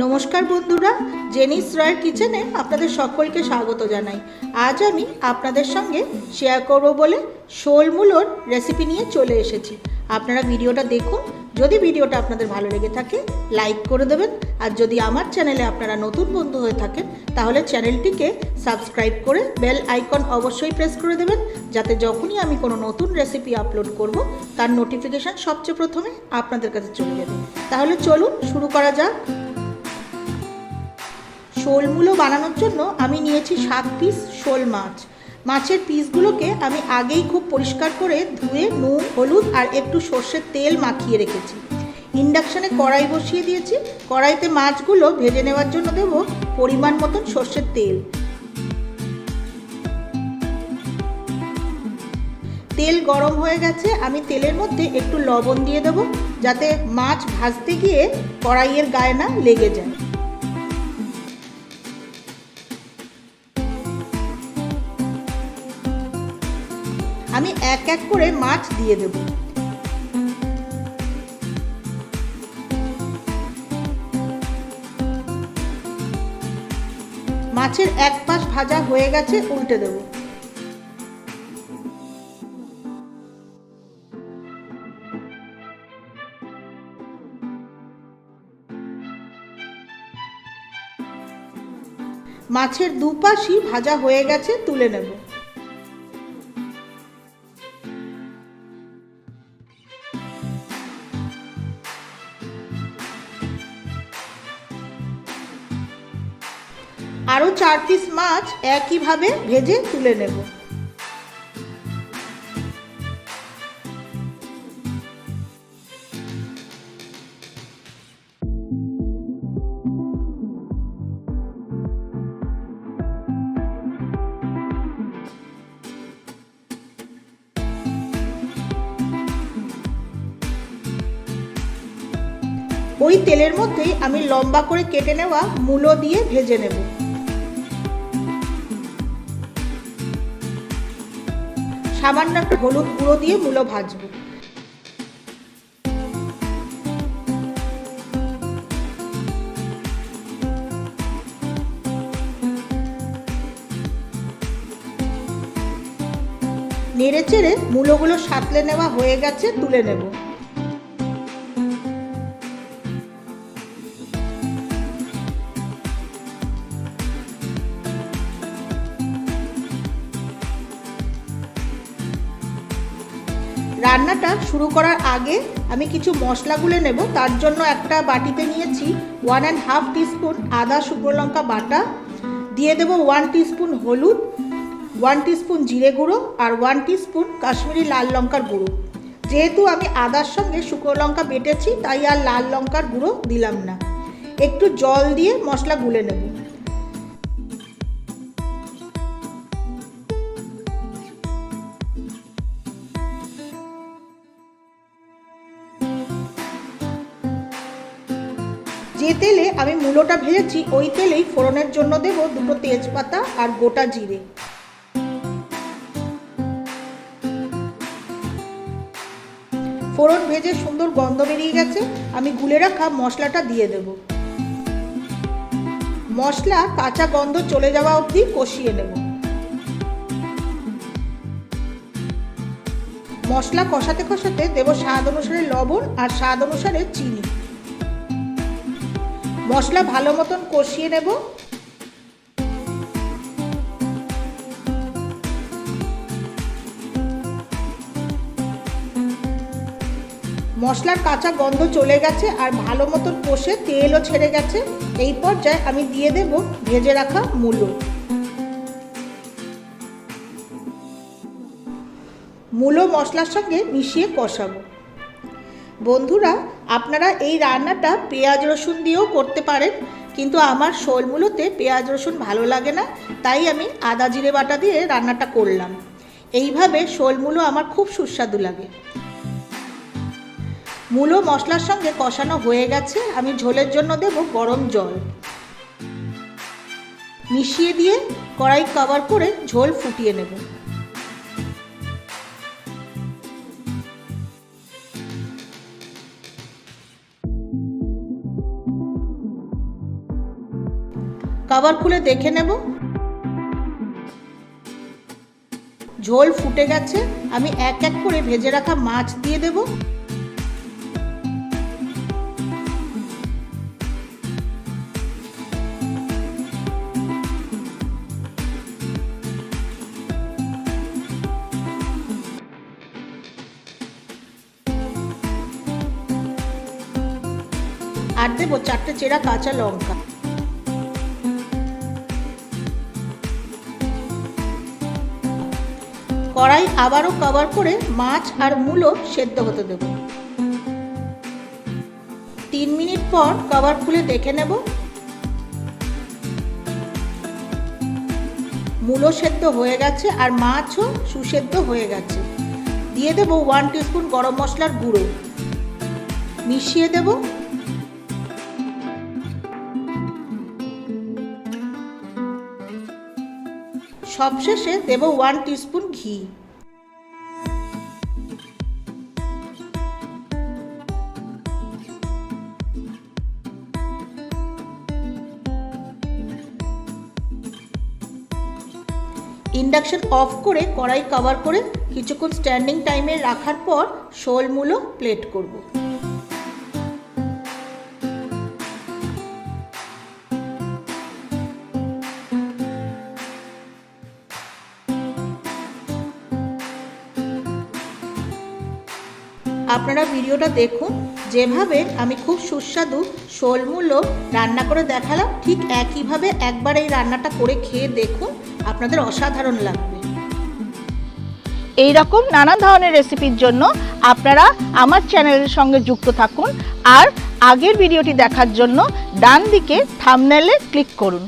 নমস্কার বন্ধুরা, জেনিস রয়ের কিচেনে আপনাদের সকলকে স্বাগত জানাই। আজ আমি আপনাদের সঙ্গে শেয়ার করব বলে শোল মূলোর রেসিপি নিয়ে চলে এসেছি। আপনারা ভিডিওটা দেখুন, যদি ভিডিওটা আপনাদের ভালো লেগে থাকে লাইক করে দেবেন। আর যদি আমার চ্যানেলে আপনারা নতুন বন্ধু হয়ে থাকেন, তাহলে চ্যানেলটিকে সাবস্ক্রাইব করে বেল আইকন অবশ্যই প্রেস করে দেবেন, যাতে যখনই আমি কোনো নতুন রেসিপি আপলোড করব, তার নোটিফিকেশান সবচেয়ে প্রথমে আপনাদের কাছে চলে যাবে। তাহলে চলুন শুরু করা যাক। শোল মূলো বানানোর জন্য আমি নিয়েছি সাত পিস শোল মাছ। মাছের পিসগুলোকে আমি আগেই খুব পরিষ্কার করে ধুয়ে নুন, হলুদ আর একটু সর্ষের তেল মাখিয়ে রেখেছি। ইন্ডাকশানে কড়াই বসিয়ে দিয়েছি। কড়াইতে মাছগুলো ভেজে নেওয়ার জন্য দেব পরিমাণ মতন সর্ষের তেল। তেল গরম হয়ে গেছে। আমি তেলের মধ্যে একটু লবণ দিয়ে দেব যাতে মাছ ভাজতে গিয়ে কড়াইয়ের গায়ে না লেগে যায়। আমি এক এক করে মাছ দিয়ে দেব। মাছের এক পাশ ভাজা হয়ে গেছে, উল্টে দেব। মাছের দুপাশই ভাজা হয়ে গেছে, তুলে নেব। আরও চার পিস মাছ একইভাবে ভেজে তুলে নেব। ওই তেলের মধ্যেই আমি লম্বা করে কেটে নেওয়া মূলো দিয়ে ভেজে নেব। সামান্য একটা হলুদ গুঁড়ো দিয়ে মূলো ভাজবো। নেড়ে চেড়ে মূলোগুলো সাঁতলে নেওয়া হয়ে গেছে, তুলে নেব। রান্নাটা শুরু করার আগে আমি কিছু মশলা গুলে নেব। তার জন্য একটা বাটিতে নিয়েছি ওয়ান অ্যান্ড হাফ টিস্পুন আদা শুকনো লঙ্কা বাটা। দিয়ে দেবো ওয়ান টিস্পুন হলুদ ওয়ান টিস্পুন জিরে গুঁড়ো আর ওয়ান টিস্পুন কাশ্মীরি লাল লঙ্কার গুঁড়ো। যেহেতু আমি আদার সঙ্গে শুকনো লঙ্কা বেটেছি, তাই আর লাল লঙ্কার গুঁড়ো দিলাম না। একটু জল দিয়ে মশলা গুলে নেব। যে তেলে আমি মূলোটা ভেজেছি, ওই তেলেই ফোড়নের জন্য দেব দুটো তেজপাতা আর গোটা জিরে। ফোড়ন ভেজে সুন্দর গন্ধ বেরিয়ে গেছে, আমি গুলে রাখা মশলাটা দিয়ে দেব। মশলা কাঁচা গন্ধ চলে যাওয়া অবধি কষিয়ে নেব। মশলা কষাতে কষাতে দেব স্বাদ অনুসারে লবণ আর স্বাদ অনুসারে চিনি। মশলা ভালো মতন কষিয়ে নেব। মশলার কাঁচা গন্ধ চলে গেছে আর ভালো মতন কষে তেলও ছেড়ে গেছে। এই পর্যায়ে আমি দিয়ে দেব ভেজে রাখা মূলো। মূলো মশলার সঙ্গে মিশিয়ে কষাবো। বন্ধুরা আপনারা এই রান্নাটা পেঁয়াজ রসুন দিয়েও করতে পারেন, কিন্তু আমার শোলমূলোতে পেঁয়াজ রসুন ভালো লাগে না, তাই আমি আদা জিরে বাটা দিয়ে রান্নাটা করলাম। এইভাবে শোলমূলো আমার খুব সুস্বাদু লাগে। মূলো মশলার সঙ্গে কষানো হয়ে গেছে, আমি ঝোলের জন্য দেব গরম জল। মিশিয়ে দিয়ে কড়াই কভার করে ঝোল ফুটিয়ে নেব। কভার খুলে দেখে নেব। ঝোল ফুটে গেছে, আমি এক এক করে ভেজে রাখা মাছ দিয়ে দেব। আর দেবো চারটে চেরা কাঁচা লঙ্কা। কড়াই আবারও কভার করে মাছ আর মূলো সেদ্ধ হতে দেব। তিন মিনিট পর কভার খুলে দেখে নেব। মূলো সেদ্ধ হয়ে গেছে আর মাছও সুসেদ্ধ হয়ে গেছে। দিয়ে দেবো ওয়ান টিস্পুন গরম মশলার গুঁড়ো। মিশিয়ে দেবো। সবশেষে দেব ওয়ান টিস্পুন ঘি। ইন্ডাকশন অফ করে কড়াই কভার করে কিছুক্ষণ স্ট্যান্ডিং টাইমে রাখার পর শোল মূলো প্লেট করব। আপনারা ভিডিওটা দেখুন। যেভাবে আমি খুব সুস্বাদু শোলমূল্য রান্না করে দেখালাম, ঠিক একইভাবে একবার এই রান্নাটা করে খেয়ে দেখুন, আপনাদের অসাধারণ লাগবে। এই রকম নানান ধরনের রেসিপির জন্য আপনারা আমার চ্যানেলের সঙ্গে যুক্ত থাকুন আর আগের ভিডিওটি দেখার জন্য ডান দিকে থামনেলে ক্লিক করুন।